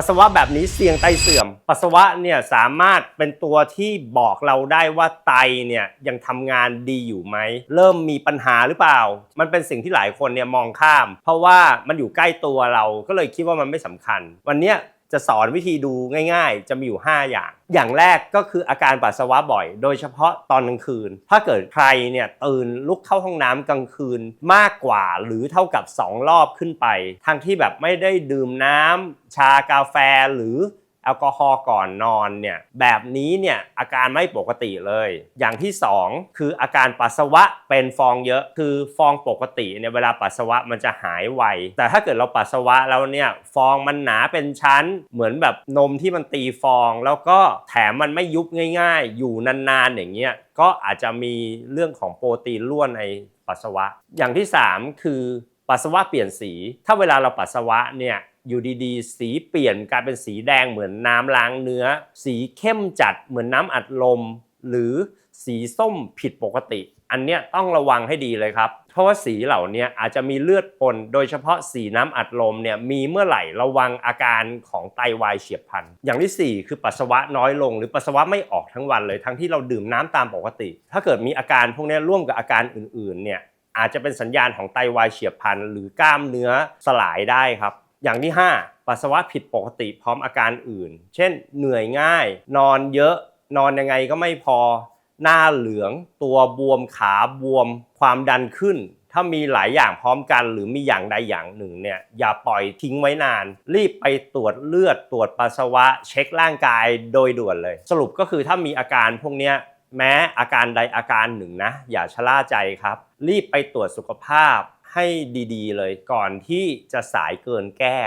ปัสสาวะแบบนี้เสี่ยงไตเสื่อม ปัสสาวะเนี่ยสามารถเป็นตัวที่บอกเราได้ว่าไตเนี่ยยังทำงานดีอยู่ไหม เริ่มมีปัญหาหรือเปล่า มันเป็นสิ่งที่หลายคนเนี่ยมองข้าม เพราะว่ามันอยู่ใกล้ตัวเราก็เลยคิดว่ามันไม่สำคัญ วันเนี้ย จะสอนวิธีดูง่ายๆ จะมีอยู่ 5 อย่าง อย่างแรกก็คืออาการปัสสาวะบ่อย โดยเฉพาะตอนกลางคืน ถ้าเกิดใครเนี่ยตื่นลุกเข้าห้องน้ำกลางคืนมากกว่าหรือเท่ากับ 2 รอบขึ้นไป ทั้งที่แบบไม่ได้ดื่มน้ำชากาแฟหรือ ลกอฮอล์ก่อนนอนเนี่ยแบบนี้เนี่ยอาการไม่ปกติเลย อย่างที่ 2 คืออาการปัสสาวะเป็นฟองเยอะคือฟองปกติเนี่ยเวลาปัสสาวะมันจะหายไว แต่ถ้าเกิดเราปัสสาวะแล้วเนี่ยฟองมันหนาเป็นชั้นเหมือนแบบนมที่มันตีฟอง แล้วก็แถมมันไม่ยุบง่าย ๆ อยู่นานๆอย่างเงี้ยก็อาจจะมีเรื่องของโปรตีนร่วนในปัสสาวะ อย่างที่ 3 คือปัสสาวะเปลี่ยนสี ถ้าเวลาเราปัสสาวะเนี่ย อยู่ดีๆ สีเปลี่ยนกลายเป็นสีแดงเหมือนน้ำล้างเนื้อ สีเข้มจัดเหมือนน้ำอัดลม หรือสีส้มผิดปกติ อันเนี้ยต้องระวังให้ดีเลยครับ เพราะว่าสีเหล่านี้อาจจะมีเลือดปน โดยเฉพาะสีน้ำอัดลมเนี่ยมีเมื่อไหร่ระวังอาการของไตวายเฉียบพลันอย่างที่ 4 คือปัสสาวะน้อยลง หรือปัสสาวะไม่ออกทั้งวันเลย ทั้งที่เราดื่มน้ำตามปกติ ถ้าเกิดมีอาการพวกนี้ร่วมกับอาการอื่นๆเนี่ยอาจจะเป็นสัญญาณของไตวายเฉียบพลันหรือกล้ามเนื้อสลายได้ครับ อย่างที่ 5 ปัสสาวะผิดปกติพร้อมอาการอื่น เช่น เหนื่อยง่าย นอนเยอะ นอนยังไงก็ไม่พอ หน้าเหลือง ตัวบวมขาบวม ความดันขึ้น ถ้ามีหลายอย่างพร้อมกัน หรือมีอย่างใดอย่างหนึ่งเนี่ยอย่าปล่อยทิ้งไว้นาน รีบไปตรวจเลือดตรวจปัสสาวะ เช็คร่างกายโดยด่วนเลย สรุปก็คือถ้ามีอาการพวกนี้แม้อาการใดอาการหนึ่งนะ อย่าชะล่าใจครับ รีบไปตรวจสุขภาพ ให้ดีๆเลยก่อนที่จะสายเกินแก้